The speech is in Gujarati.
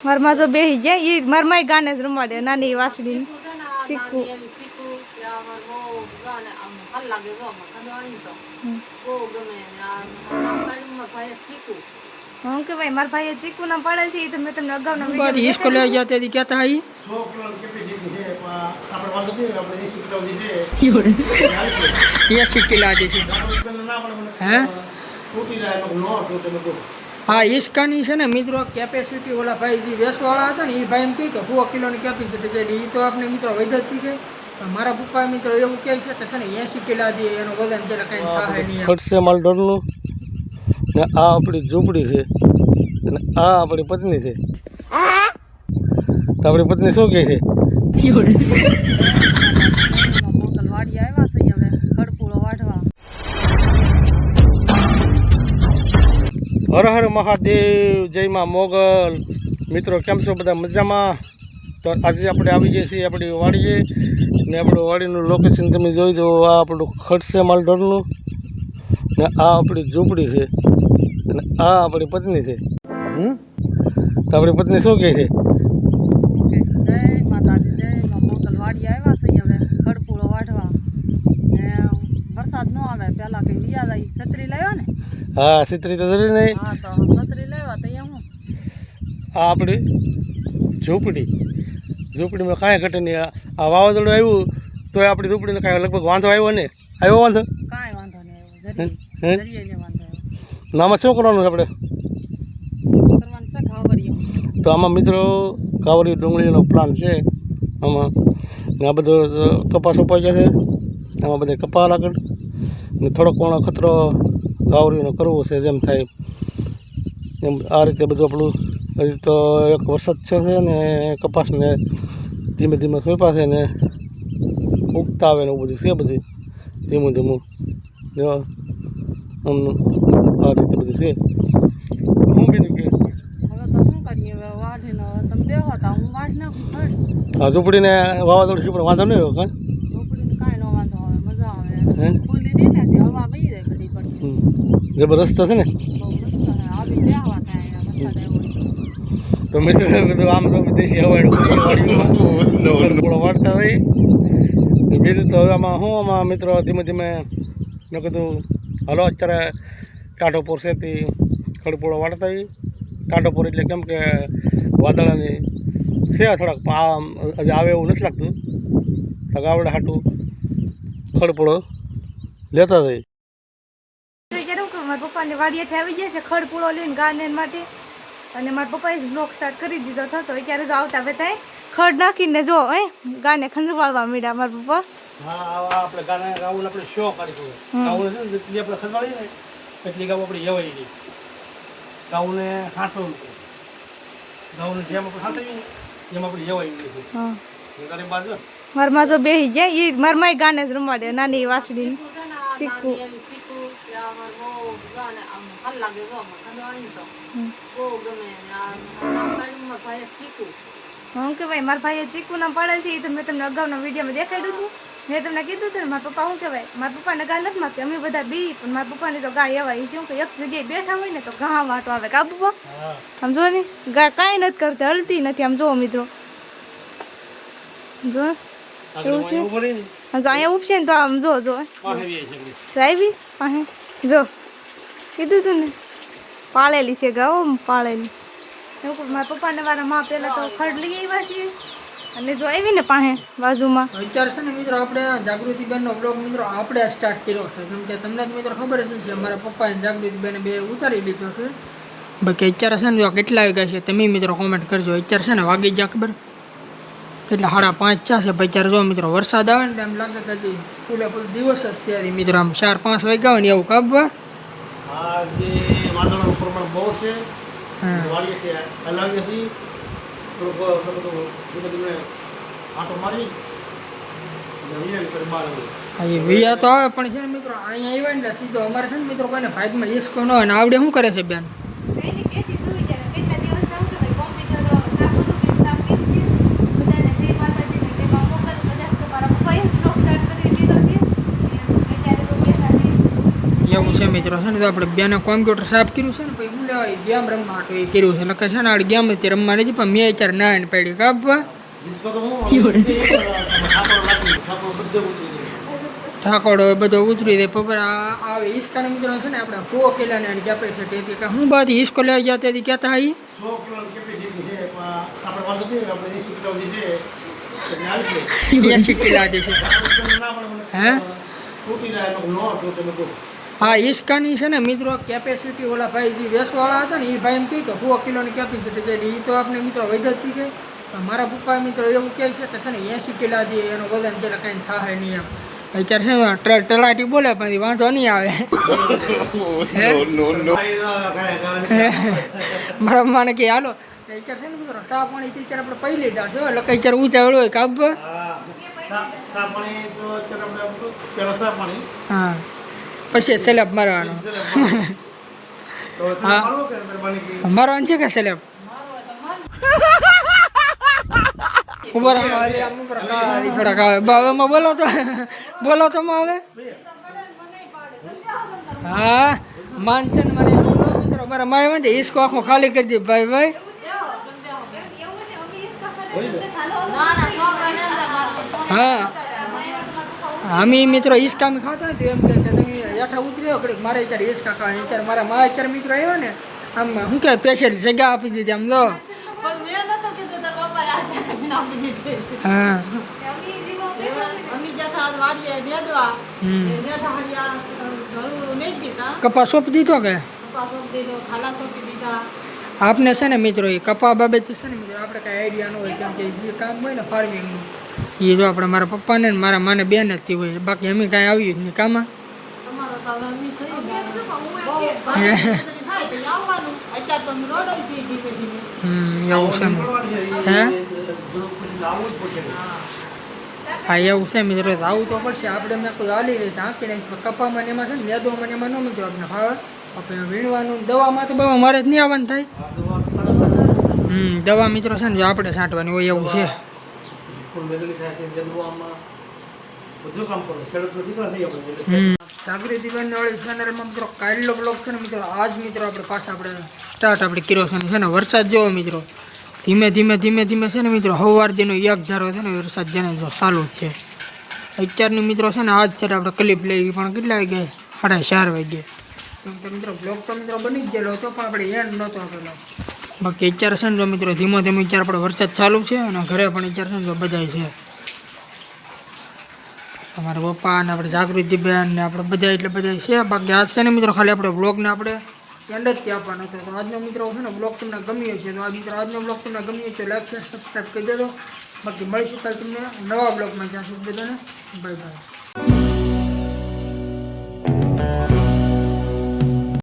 મારમાં જો બેસી જાય એ મારમાંય ગાને જ રમાડે નાની વાસળી ચીકુ. હું કે ભાઈ મારા ભાઈએ ચીકુ ના પાડે છે એ તો મેં તમને અગાઉના બાદ વીડિયો સ્કૂલે ગયા ત્યાંથી કહેતા આવી સો કિલો કેપેસિટી છે પણ હે ઈસ્કાની છે ને મિત્રો કેપેસિટી ઓલા ભાઈ જે વેસવાળા હતા ને એ ભાઈ એમ કહ્યું કે સો કિલોની કેપેસિટી છે. એ તો આપણે મિત્રો વૈદ્યથી કહે મારા પપ્પા મિત્રો એવું કહે છે કે છે ને એસી કિલા દે એનું વજન છે કંઈ થાય નહીં. ખડસે માલઢોરનું ને આ આપણી ઝૂંપડી છે. અને આ આપણી પત્ની છે. તો આપણી પત્ની શું કહે છે? હર હર મહાદેવ જય માં મોગલ. મિત્રો, કેમ છો બધા? મજામાં? તો આજે આપણે આવી ગયા છીએ આપણી વાડીએ. ને આપણું વાડીનું લોકેશન તમે જોઈ દો આ આપણું ખડસે માલઢોરનું ને આ આપણી ઝૂંપડી છે. અને આ આપણી પત્ની છે. તો આપણી પત્ની શું કહે છે? વરસાદ ન આવે, પહેલાં કઈ વિયા જાય. છત્રી હા છત્રી તો જરૂરી નહીં હા તો છત્રી લાવ્યા તો હું. આ આપણી ઝૂંપડી. ઝૂંપડીમાં કાંઈ ઘટે નહીં આ- વાવાઝોડું આવ્યું તો આપણી ઝૂંપડીને કાંઈ લગભગ વાંધો આવ્યો ને આવ્યો વાંધો? કાંઈ વાંધો નહીં આવ્યો. નામાં શું કરવાનું છે આપણે? તો આમાં મિત્રો કાવરી ડુંગળીનો પ્લાન છે. આમાં આ બધો કપાસ ઉપાય છે. આમાં બધા કપાસ આગળ. ને થોડોક કોણો ખતરો કાવરીનો કરવો છે જેમ થાય. એમ આ રીતે બધું આપણું હજી તો એક વરસાદ છે ને કપાસને ધીમે ધીમે સોંપા છે ને ઉગતા આવે ને એવું બધું છે બધું. ધીમું ધીમું. જો આમનું આ રીતે બધું છે. હું કે હું ઝૂંપડીને વાવાઝોડું શું પણ વાંધો નહીં આવ્યો કાં ઝૂંપડીને કાંઈ ન વાંધો આવે મજા હે? આવે ખુલ્લી રહી ને તે હવા વહી જાય ઘડી ઘડી હમ. જબરદસ્ત છે ને? આવી તો મિત્રો બધું આમ તો દેશી હવાડું થોડો વાળતા રહી. બીજું તો આમાં શું આમાં મિત્રો ધીમે ધીમે મેં કીધું હલો અત્યારે ટાઢો પોર ખડપોળો વાળતા હોય ટાઢો પોર એટલે કેમ કે વાદળાની છે થોડાક આમ હજી આવે એવું નથી લાગતું. તગાવડે હાટું ખડપોળો લેતા હું કહું, મારા પપ્પાની વાડીએથી આવી ગયા છે ખડ પૂળો લઈને ગાર્ડન માટે. અને મારા પપ્પાએ બ્લોક સ્ટાર્ટ કરી દીધો હતો અત્યારે જો આવતા બધા ખડ નાખીને જો એ ગાને ખંજવાળવા મીડા મારા પપ્પા. હા આ આપણે ગાના ગાવું આપણે શો કરી ગાવું જેટલી આપણે ખસવાડી ને એટલી ગાવું આપણે યવાઈ ગઈ ગાઉને ખાસવું ગાઉને જેમ આપણે ખાસવી જેમ આપણે યવાઈ હા. તારી બાજુ? મારમાં જો જાય એ મારમાંય ગાને જ રમાડે નાની વાસડી ચીકુ. હું કે ભાઈ મારા ભાઈએ ચીકુ ના પાડે છે એ તો મેં તમને અગાઉના વિડીયોમાં દેખાડ્યું હતું. મેં તમને કીધું છે ને મારા પપ્પા શું કહેવાય મારા પપ્પાને ગા નથી માગતી અમે બધા બી પણ મારા પપ્પાની તો ગા એવા એ શું કે એક જગ્યાએ બેઠા હોય ને તો ઘા વાટો આવે. કા પપ્પા? આમ જો ને ગા કાંઈ નથી કરતી હલતી નથી. આમ જોવો મિત્રો. જો એવું છે? જો અહીંયા ઉપશે ને તો આમ જો જો. તો આવી? પાસે જો. કીધું તું ને? પાળેલી છે ગાઓ પાળેલી. એવું કહું, મારા પપ્પાને મારા મા પહેલાં તો ખડ લઈ આવ્યા છીએ. અને જો આવી ને પાસે બાજુમાં. અત્યારે છે ને મિત્રો આપણે જાગૃતિબેનનો બ્લોગ મિત્રો આપણે સ્ટાર્ટ કર્યો છે. કેમ કે તમને જ મિત્રો ખબર જ છે મારા પપ્પા જાગૃતિ જાગૃતિબેને બે ઉતારી લીધો છે. બાકી અત્યારે છે ને જો કેટલા વાગ્યા છે તમે મિત્રો કોમેન્ટ કરજો. અત્યારે છે ને વાગી ગયા ખબર? કેટલા સાડા પાંચ ચા છે. પછી અત્યારે જો મિત્રો વરસાદ આવે ને એમ લાગે કે હજી ફૂલે ફૂલ દિવસ જ છે મિત્રો. આમ ચાર પાંચ વાગ્યા હોય ને એવું કાપવા. આ જે વાદળનું પ્રમાણ બહુ છે વાળીએ હલાવીએ છીએ થોડુંક બધું ધીમે ધીમે આંટો મારી વિયા તો આવે પણ છે ને મિત્રો અહીંયા આવ્યા ને સીધો અમારે છે ને મિત્રો કોઈને ભાગમાં હિસકો ન હોય ને આવડે શું કરે છે બેન? એવું છે મિત્રો. છે ને તો આપણે બેને કોમ્પ્યુટર સાફ કર્યું છે ને પછી હું લેવા ગેમ રમવા હાટું એ કર્યું છે. નકર છે ને આ ગેમ હતી રમવા નથી પણ મેં અત્યારે ના એને પડી કાપવા ઠાકોડો બધો ઉતરી દે પપ્પા આવે ઈસકાના મિત્રો છે ને આપણે કો પેલા ને કેપેસિટી હતી. કે હું બાદ ઈસ્કો લેવા ગયા તેથી કહેતા આવી આપણે આપણે એસી કિલો છે. કિલા દે હે? હા ઈસ્કાની છે ને મિત્રો કેપેસિટી ઓલા ભાઈ જે વેસવાળા હતા ને એ ભાઈ એમ કહે કે સો કિલોની કેપેસિટી છે. એ તો આપણે મિત્રો વધતી ગઈ પણ મારા પપ્પા મિત્રો એવું કહે છે કે છે ને એંસી કિલા દે એનું વજન છે એટલે કાંઈ થાય નહીં એમ. અત્યારે છે ટલાટી બોલે પણ વાંધો નહીં આવે. હે મારા માને કે હાલો. અત્યારે છે ને મિત્રો સા પાણી અત્યારે આપણે પી લીધા છો એટલે કઈ અત્યારે ઉતાવળ હોય કાબ હા, પછી સેલેબ મારવાનો તો સા હા. પાડો કે મહેરબાની કરી? મારવાનું છે કે સેલેબ ઉપર આમ હાલી, આમ ઉપર કાળા હાલી થોડાક આવે બા એમાં બોલો તો બોલો તો માં હવે હા માન છે ને મને એવું કહો મિત્રો મારા માય વાંધે ઈસકો આખો ખાલી કરી દે ભાઈ ભાઈ હા અમે મિત્રો ઈસકા અમે ખાતા તો એમ કે કે તમે હેઠા ઉતરી આવો ઘડીક મારે અત્યારે ઈસકા કાકા અત્યારે મારા મા અત્યારે મિત્રો આવ્યા ને આમ શું કે સ્પેશિયલ જગ્યા આપી દીધી આમ લો. હા. કપા સોંપ દીધો કે? આપને છે ને મિત્રો એ કપા બાબતે છે ને મિત્રો આપણે કાંઈ આઈડિયા ન હોય કેમ કે જે કામ હોય ને ફાર્મિંગનું એ જો આપણે મારા પપ્પાને મારા માને બેન જ હોય. બાકી અમે કાંઈ આવ્યું જ નહીં. કામાં? હમ એવું છે. હે. હા એવું છે મિત્રો. આવું તો પડશે. આપણે મેં કોઈ હાલી રહી હાંકી નાખી કપામાં એમાં છે ને ને એમાં ન મિત્રો આપણે. ભાવે આપણે વીણવાનું દવામાં તો બવા મારે જ નહીં આવવાનું થાય. દવા હમ દવા મિત્રો છે ને જો આપણે છાંટવાની હોય એવું છે. બધું કામ કરો. ખેડૂત દીકરા આપણે એટલે હમ વાળી ચેનલમાં મિત્રો કાલનો બ્લોગ છે ને મિત્રો, આજ મિત્રો આપણે પાછા આપણે સ્ટાર્ટ આપણે કર્યો છે છે ને, વરસાદ જેવો મિત્રો. ધીમે ધીમે ધીમે ધીમે છે ને મિત્રો સવાર જેનો એક ધારો છે ને, વરસાદ જેને જો ચાલુ જ છે. અત્યારની મિત્રો છે ને, આજ છે આપણે ક્લિપ લઈ પણ કેટલા વાગે સાડા ચાર વાગે મિત્રો બ્લોગ તો મિત્રો બની જ ગયેલો હતો, પણ આપણે એન્ડ નહોતો આપેલો. બાકી અત્યારે છે ને મિત્રો, ધીમે ધીમે અત્યારે આપણે વરસાદ ચાલુ છે અને ઘરે પણ અત્યારે છે ને જો બધાય છે. અમારા પપ્પા અને આપણે જાગૃતિબેન ને આપણે બધા એટલે બધા છે બાકી આજ છે ને મિત્રો ખાલી આપણે બ્લોગને આપણે એન્ડ જ ત્યાં હતો તો આજનો મિત્રો છે ને બ્લોગ તમને ગમ્યો છે તો આ મિત્રો આજનો બ્લોગ તમને ગમ્યો છે લાઈક શેર સબસ્ક્રાઈબ કરી દેજો બાકી મળીશું કાલે તમને નવા બ્લોગમાં જ્યાં સુધી બધાને બાય બાય